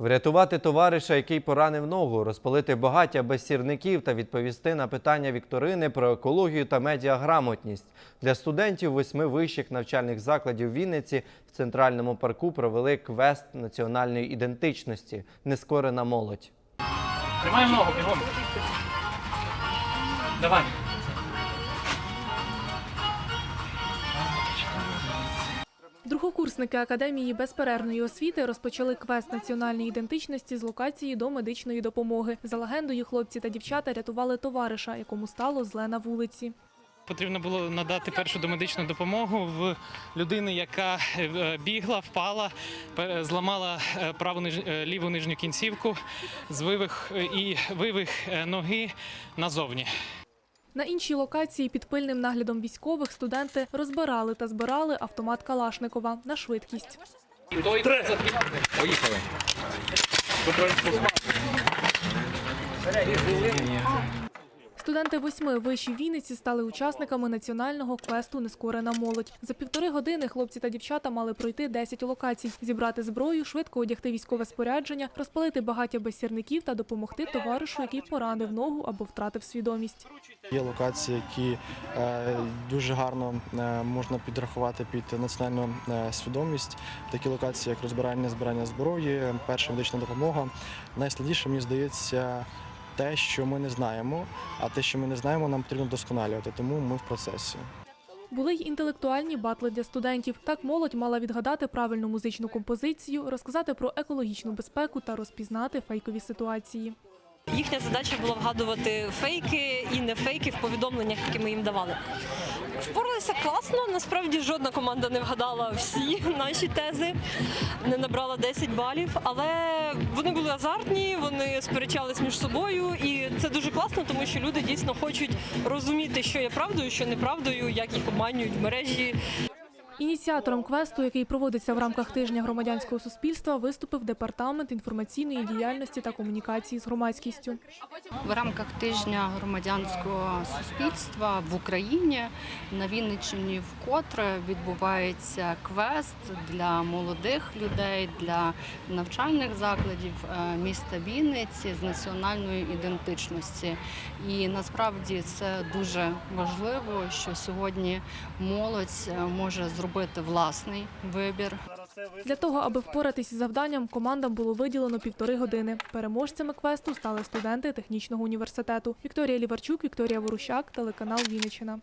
Врятувати товариша, який поранив ногу, розпалити багаття без сірників та відповісти на питання вікторини про екологію та медіаграмотність. Для студентів восьми вищих навчальних закладів Вінниці в центральному парку провели квест національної ідентичності Нескорена молодь. Тримаємо ногу, бігом. Давай. Другокурсники Академії безперервної освіти розпочали квест національної ідентичності з локації до медичної допомоги. За легендою, хлопці та дівчата рятували товариша, якому стало зле на вулиці. Потрібно було надати першу домедичну допомогу в людини, яка е, бігла, впала, зламала е, праву е, ліву нижню кінцівку, звивих і вивих ноги назовні. На іншій локації під пильним наглядом військових студенти розбирали та збирали автомат Калашникова на швидкість. Поїхали. Студенти восьми вишів Вінниці стали учасниками національного квесту Нескорена молодь. За півтори години хлопці та дівчата мали пройти 10 локацій, зібрати зброю, швидко одягти військове спорядження, розпалити багаття без сірників та допомогти товаришу, який поранив ногу або втратив свідомість. Є локації, які е, дуже гарно е, можна підрахувати під національну е, свідомість. Такі локації, як розбирання збирання зброї, перша медична допомога. Найскладніше, мені здається, те, що ми не знаємо, а те, що ми не знаємо, нам потрібно вдосконалювати, тому ми в процесі. Були й інтелектуальні батли для студентів. Так молодь мала відгадати правильну музичну композицію, розказати про екологічну безпеку та розпізнати фейкові ситуації. Їхня задача була вгадувати фейки і не фейки в повідомленнях, які ми їм давали. Впоралися класно. Насправді жодна команда не вгадала всі наші тези, не набрала 10 балів, але вони були азартні, вони сперечались між собою, і це дуже класно, тому що люди дійсно хочуть розуміти, що є правдою, що неправдою, як їх обманюють в мережі, Ініціатором квесту, який проводиться в рамках тижня громадянського суспільства, виступив департамент інформаційної діяльності та комунікації з громадськістю. В рамках тижня громадянського суспільства в Україні на Вінниччині вкотре відбувається квест для молодих людей, для навчальних закладів е, міста Вінниці з національної ідентичності. І насправді це дуже важливо, що сьогодні молодь е, може зробити власний вибір. Для того, аби впоратись із завданням, командам було виділено півтори години. Переможцями квесту стали студенти технічного університету. Вікторія Ліварчук, Вікторія Ворущак, телеканал Вінниччина.